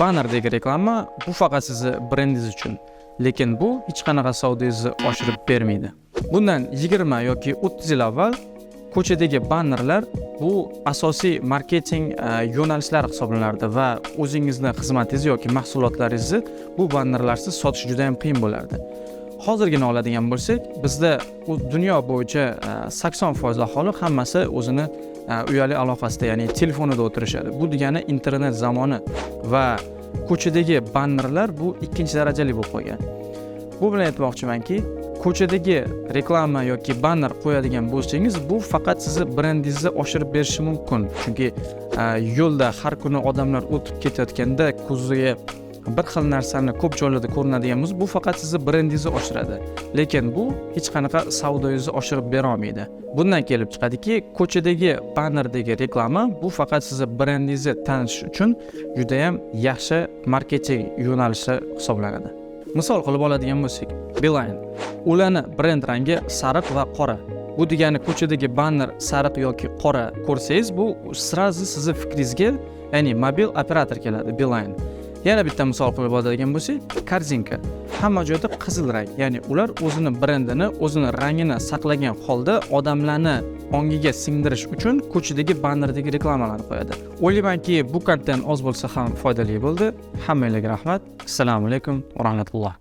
bannerdagi reklama bu faqat sizni brendingiz uchun lekin bu hech qanaqa savdongizni oshirib bermaydi. Bundan 20 yoki 30 yil avval ko'chadagi bannerlar bu asosiy marketing e, yo'nalishlari hisoblanardi va o'zingizni xizmatingiz yoki mahsulotlaringizni bu bannerlarsiz sotish juda ham qiyin bo'lardi. Hozirgina oladigan bo'lsak bizda dunyo bo'yicha e, sakson foiz aholi hammasi o'zini e, uyali aloqasida ya'ni telefonida o'tirishadi. Bu degani internet zamoni va ko'chadagi bannerlar bu ikkinchi darajali bo'lib qolgan. Bu bilan aytmoqchimanki ko'chadagi reklama yoki banner qo'yadigan bo'lsangiz bu faqat sizni brendingizni oshirib berishi mumkin. Chunki e, yo'lda har kuni odamlar o'tib ketayotganda ko'ziga bir xil narsani ko'p joylarda ko'rinadigan bo'lsa bu faqat sizni brendingizni oshiradi. Lekin bu hech qanaqa savdoyingizni oshirib berolmaydi. Bundan kelib chiqadiki ko'chadagi bannerdagi reklama bu faqat sizni brendingizni tanitish uchun judayam yaxshi marketing yo'nalishi hisoblanadi. Misol qilib oladigan bo'lsak beeline. Ularni brend rangi sariq va qora. Bu degani ko'chadagi banner sariq yoki qora ko'rsangiz bu сразу sizni fikringizga ya'ni mobil operator keladi beeline. Yana bitta misol qilib oladigan bo'lsak korzinka. Hamma joyda qizil rang ya'ni ular o'zini brendini o'zini rangini saqlagan holda odamlarni ongiga singdirish uchun ko'chadagi bannerdagi reklamalarni qo'yadi. O'ylaymanki bu kontent oz bo'lsa ham foydali bo'ldi. Hammanglarga rahmat. Assalomu alaykum va rahmatulloh.